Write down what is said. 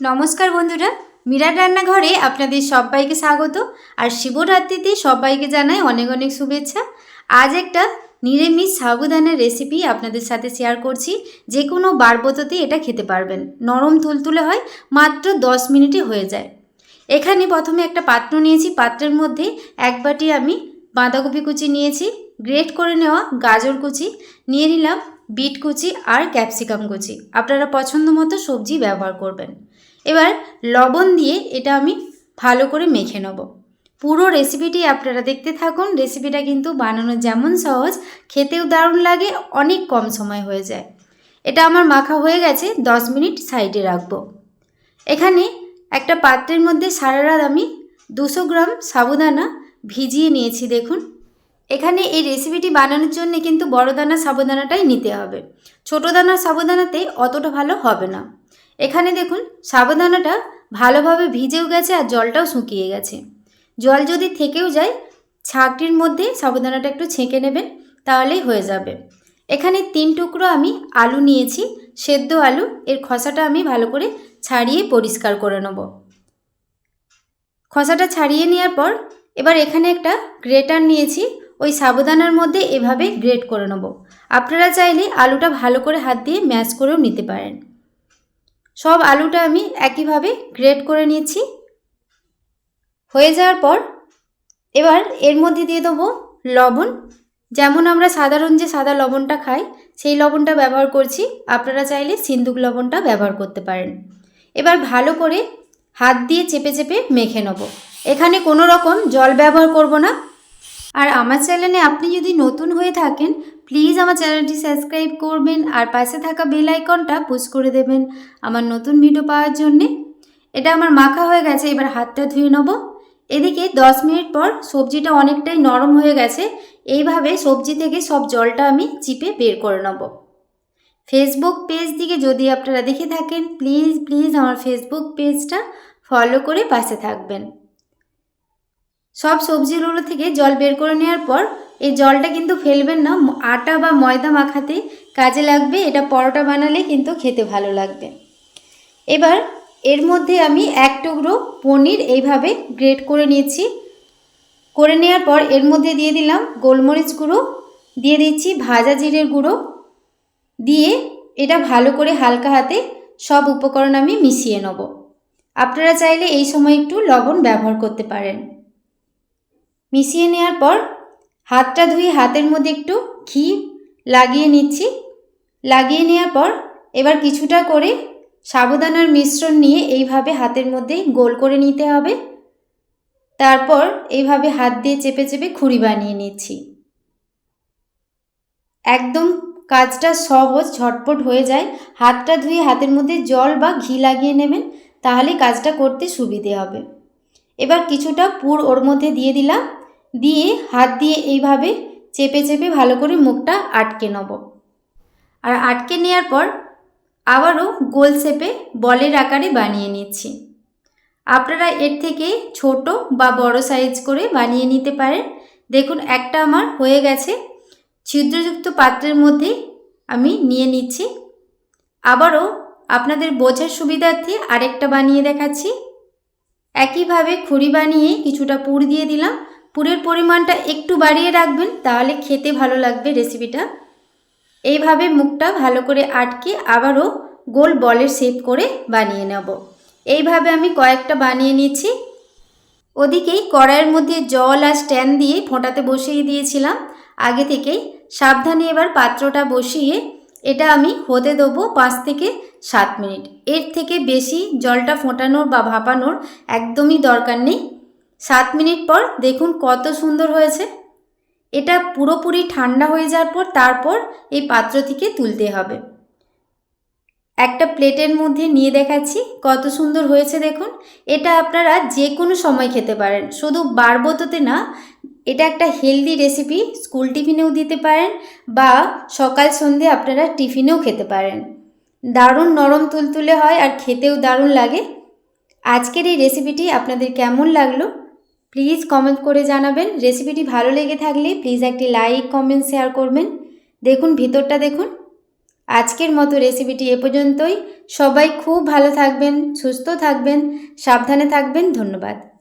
নমস্কার বন্ধুরা, মিরার রান্নাঘরে আপনাদের সবাইকে স্বাগত আর শিবরাত্রিতে সবাইকে জানাই অনেক অনেক শুভেচ্ছা। আজ একটা নিরামিষ সাবুদানার রেসিপি আপনাদের সাথে শেয়ার করছি, যে কোনো বারবততেই এটা খেতে পারবেন। নরম তুলতুলে হয়, মাত্র দশ মিনিটে হয়ে যায়। এখানে প্রথমে একটা পাত্র নিয়েছি, পাত্রের মধ্যে এক বাটি আমি বাঁধাকপি কুচি নিয়েছি গ্রেট করে নেওয়া গাজর কুচি। নিয়ে নিলাম বিট কুচি আর ক্যাপসিকাম কুচি। আপনারা পছন্দ মতো সবজি ব্যবহার করবেন। এবার লবণ দিয়ে এটা আমি ভালো করে মেখে নেব। পুরো রেসিপিটি আপনারা দেখতে থাকুন। রেসিপিটা কিন্তু বানানো যেমন সহজ, খেতেও দারুণ লাগে, অনেক কম সময় হয়ে যায়। এটা আমার মাখা হয়ে গেছে, দশ মিনিট সাইডে রাখব। এখানে একটা পাত্রের মধ্যে সারা রাত আমি দুশো গ্রাম সাবুদানা ভিজিয়ে নিয়েছি, দেখুন। এখানে এই রেসিপিটি বানানোর জন্য কিন্তু বড় দানা সাবুদানাটাই নিতে হবে। ছোটো দানার সাবুদানাতে অতটা ভালো হবে না। এখানে দেখুন সাবুদানাটা ভালোভাবে ভিজেও গেছে আর জলটাও শুকিয়ে গেছে। জল যদি থেকেও যায় ছাকটির মধ্যে সাবুদানাটা একটু ছেঁকে নেবেন, তাহলেই হয়ে যাবে। এখানে তিন টুকরো আমি আলু নিয়েছি, সেদ্ধ আলু, এর খসাটা আমি ভালো করে ছাড়িয়ে পরিষ্কার করে নেব। খসাটা ছাড়িয়ে নেওয়ার পর, এবার এখানে একটা গ্রেটার নিয়েছি ওই সাবুদানার মধ্যে এভাবে গ্রেট করে নেব। আপনারা চাইলে আলুটা ভালো করে হাত দিয়ে ম্যাশ করেও নিতে পারেন। সব আলুটা আমি একইভাবে গ্রেট করে নিয়েছি। হয়ে যাওয়ার পর এবার এর মধ্যে দিয়ে দেবো লবণ। যেমন আমরা সাধারণ যে সাদা লবণটা খাই, সেই লবণটা ব্যবহার করছি। আপনারা চাইলে সিন্দুক লবণটা ব্যবহার করতে পারেন। এবার ভালো করে হাত দিয়ে চেপে চেপে মেখে নেব। এখানে কোনো রকম জল ব্যবহার করব না। আর আমার চ্যানেলে আপনি যদি নতুন হয়ে থাকেন প্লিজ আমার চ্যানেলটি সাবস্ক্রাইব করবেন আর পাশে থাকা বেল আইকনটা পুশ করে দেবেন আমার নতুন ভিডিও পাওয়ার জন্যে। এটা আমার মাখা হয়ে গেছে, এবার হাতটা ধুয়ে নেব। এদিকে দশ মিনিট পর সবজিটা অনেকটাই নরম হয়ে গেছে, এইভাবে সবজি থেকে সব জলটা আমি চিপে বের করে নেব। ফেসবুক পেজ দিকে যদি আপনারা দেখে থাকেন প্লিজ প্লিজ আমার ফেসবুক পেজটা ফলো করে পাশে থাকবেন। সব সবজিগুলো থেকে জল বের করে নেওয়ার পর এই জলটা কিন্তু ফেলবেন না আটা বা ময়দা মাখাতে কাজে লাগবে, এটা পরোটা বানালে কিন্তু খেতে ভালো লাগবে। এবার এর মধ্যে আমি এক টুকরো পনির এইভাবে গ্রেট করে নিয়েছি। করে নেওয়ার পর এর মধ্যে দিয়ে দিলাম গোলমরিচ গুঁড়ো, দিয়ে দিচ্ছি ভাজা জিরের গুঁড়ো, দিয়ে এটা ভালো করে হালকা হাতে সব উপকরণ আমি মিশিয়ে নেব। আপনারা চাইলে এই সময় একটু লবণ ব্যবহার করতে পারেন। মিশিয়ে নেওয়ার পর হাতটা ধুয়ে হাতের মধ্যে একটু ঘি লাগিয়ে নিচ্ছি। লাগিয়ে নেওয়ার পর এবার কিছুটা করে সাবুদানার মিশ্রণ নিয়ে এইভাবে হাতের মধ্যে গোল করে নিতে হবে। তারপর এইভাবে হাত দিয়ে চেপে চেপে খুঁড়ি বানিয়ে নিচ্ছি। একদম কাজটা সহজ ঝটপট হয়ে যায়। হাতটা ধুয়ে হাতের মধ্যে জল বা ঘি লাগিয়ে নেবেন, তাহলে কাজটা করতে সুবিধে হবে। এবার কিছুটা পুর ওর মধ্যে দিয়ে দিলাম। দিয়ে হাত দিয়ে এইভাবে চেপে চেপে ভালো করে মুখটা আটকে নেব। আর আটকে নেওয়ার পর আবারও গোল শেপে বলের আকারে বানিয়ে নিচ্ছি। আপনারা এর থেকে ছোট বা বড় সাইজ করে বানিয়ে নিতে পারেন। দেখুন, একটা আমার হয়ে গেছে। ছিদ্রযুক্ত পাত্রের মধ্যে আমি নিয়ে নিচ্ছি। আবারও আপনাদের বোঝার সুবিধার্থে আরেকটা বানিয়ে দেখাচ্ছি। একইভাবে খুঁড়ি বানিয়ে কিছুটা পুর দিয়ে দিলাম। পুরের পরিমাণটা একটু বাড়িয়ে রাখবেন, তাহলে খেতে ভালো লাগবে রেসিপিটা এইভাবে মুখটা ভালো করে আটকে আবারও গোল বলের শেপ করে বানিয়ে নেব। এইভাবে আমি কয়েকটা বানিয়ে নিচ্ছি ওদিকেই কড়াইয়ের মধ্যে জল আর স্ট্যান্ড দিয়ে ফোঁটাতে বসিয়ে দিয়েছিলাম। আগে থেকেই সাবধানে এবার পাত্রটা বসিয়ে এটা আমি হতে দেবো পাঁচ থেকে সাত মিনিট। এর থেকে বেশি জলটা ফোটানোর বা ভাপানোর একদমই দরকার নেই। সাত মিনিট পর দেখুন কত সুন্দর হয়েছে। এটা পুরোপুরি ঠান্ডা হয়ে যাওয়ার পর তারপর এই পাত্র থেকে তুলতে হবে। একটা প্লেটের মধ্যে নিয়ে দেখাচ্ছি কত সুন্দর হয়েছে দেখুন। এটা আপনারা যে কোনো সময় খেতে পারেন। শুধু বারবততে না, এটা একটা হেলদি রেসিপি। স্কুল টিফিনেও দিতে পারেন বা সকাল সন্ধে আপনারা টিফিনেও খেতে পারেন। দারুণ নরম তুলতুলে হয় আর খেতেও দারুণ লাগে। আজকের এই রেসিপিটি আপনাদের কেমন লাগল? প্লিজ কমেন্ট করে জানাবেন। রেসিপিটি ভালো লেগে থাকলে প্লিজ একটি লাইক কমেন্ট শেয়ার করবেন। দেখুন, ভিতরটা দেখুন। আজকের মতো রেসিপিটি এ পর্যন্তই। সবাই খুব ভালো থাকবেন, সুস্থ থাকবেন, সাবধানে থাকবেন। ধন্যবাদ।